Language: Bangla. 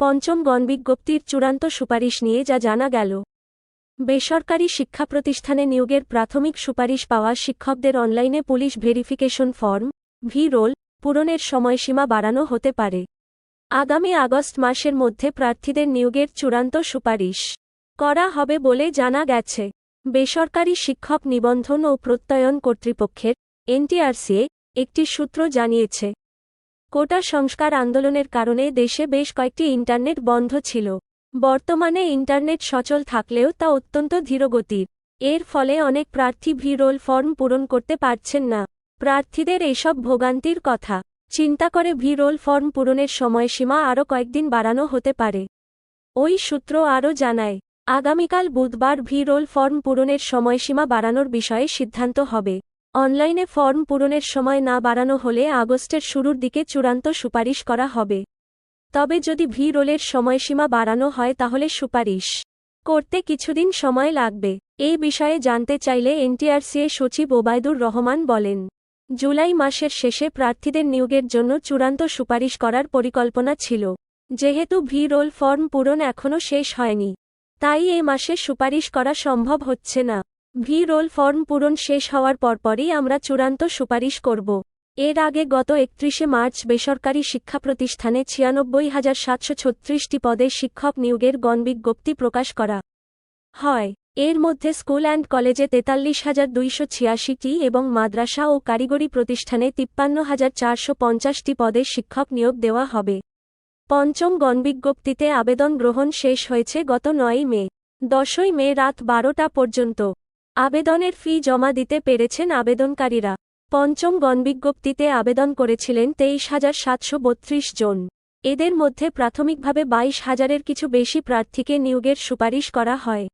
পঞ্চম গণবিজ্ঞপ্তির চূড়ান্ত সুপারিশ নিয়ে যা জানা গেল। বেসরকারি শিক্ষা প্রতিষ্ঠানে নিয়োগের প্রাথমিক সুপারিশ পাওয়া শিক্ষকদের অনলাইনে পুলিশ ভেরিফিকেশন ফর্ম ভি রোল পূরণের সময়সীমা বাড়ানো হতে পারে। আগামী আগস্ট মাসের মধ্যে প্রার্থীদের নিয়োগের চূড়ান্ত সুপারিশ করা হবে বলে জানা গেছে। বেসরকারি শিক্ষক নিবন্ধন ও প্রত্যয়ন কর্তৃপক্ষের এনটিআরসিএ একটি সূত্র জানিয়েছে কোটা সংস্কার আন্দোলনের কারণে দেশে বেশ কয়েকটি ইন্টারনেট বন্ধ ছিল। বর্তমানে ইন্টারনেট সচল থাকলেও তা অত্যন্ত ধীরগতির। এর ফলে অনেক প্রার্থী ভিরোল ফর্ম পূরণ করতে পারছেন না। প্রার্থীদের এসব ভোগান্তির কথা। চিন্তা করে ভিরোল ফর্ম পূরণের সময়সীমা আরও কয়েকদিন বাড়ানো হতে পারে। ওই সূত্র আরও জানায়, আগামীকাল বুধবার ভিরোল ফর্ম পূরণের সময়সীমা বাড়ানোর বিষয়ে সিদ্ধান্ত হবে। অনলাইনে ফর্ম পূরণের সময় না বাড়ানো হলে আগস্টের শুরুর দিকে চূড়ান্ত সুপারিশ করা হবে। তবে যদি ভি রোলের সময়সীমা বাড়ানো হয় তাহলে সুপারিশ করতে কিছুদিন সময় লাগবে। এই বিষয়ে জানতে চাইলে এনটিআরসিএ সচিব ওবায়দুর রহমান বলেন, জুলাই মাসের শেষে প্রার্থীদের নিয়োগের জন্য চূড়ান্ত সুপারিশ করার পরিকল্পনা ছিল। যেহেতু ভি রোল ফর্ম পূরণ এখনও শেষ হয়নি, তাই এ মাসে সুপারিশ করা সম্ভব হচ্ছে না। ভি রোল ফর্ম পূরণ শেষ হওয়ার পরপরই আমরা চূড়ান্ত সুপারিশ করব। এর আগে গত একত্রিশে মার্চ বেসরকারি শিক্ষা প্রতিষ্ঠানে ছিয়ানব্বই হাজার সাতশো ছত্রিশটি পদে শিক্ষক নিয়োগের গণবিজ্ঞপ্তি প্রকাশ করা হয়। এর মধ্যে স্কুল অ্যান্ড কলেজে তেতাল্লিশ হাজার দুইশো ছিয়াশিটি এবং মাদ্রাসা ও কারিগরি প্রতিষ্ঠানে তিপ্পান্ন হাজার চারশো পঞ্চাশটি পদে শিক্ষক নিয়োগ দেওয়া হবে। পঞ্চম গণবিজ্ঞপ্তিতে আবেদন গ্রহণ শেষ হয়েছে গত নয়ই মে। দশই মে রাত বারোটা পর্যন্ত। আবেদনের ফি জমা দিতে পেরেছেন আবেদনকারীরা। পঞ্চম গণবিজ্ঞপ্তিতে আবেদন করেছিলেন তেইশ হাজার সাতশো বত্রিশ জন। এদের মধ্যে প্রাথমিকভাবে বাইশ হাজারের কিছু বেশি প্রার্থীকে নিয়োগের সুপারিশ করা হয়।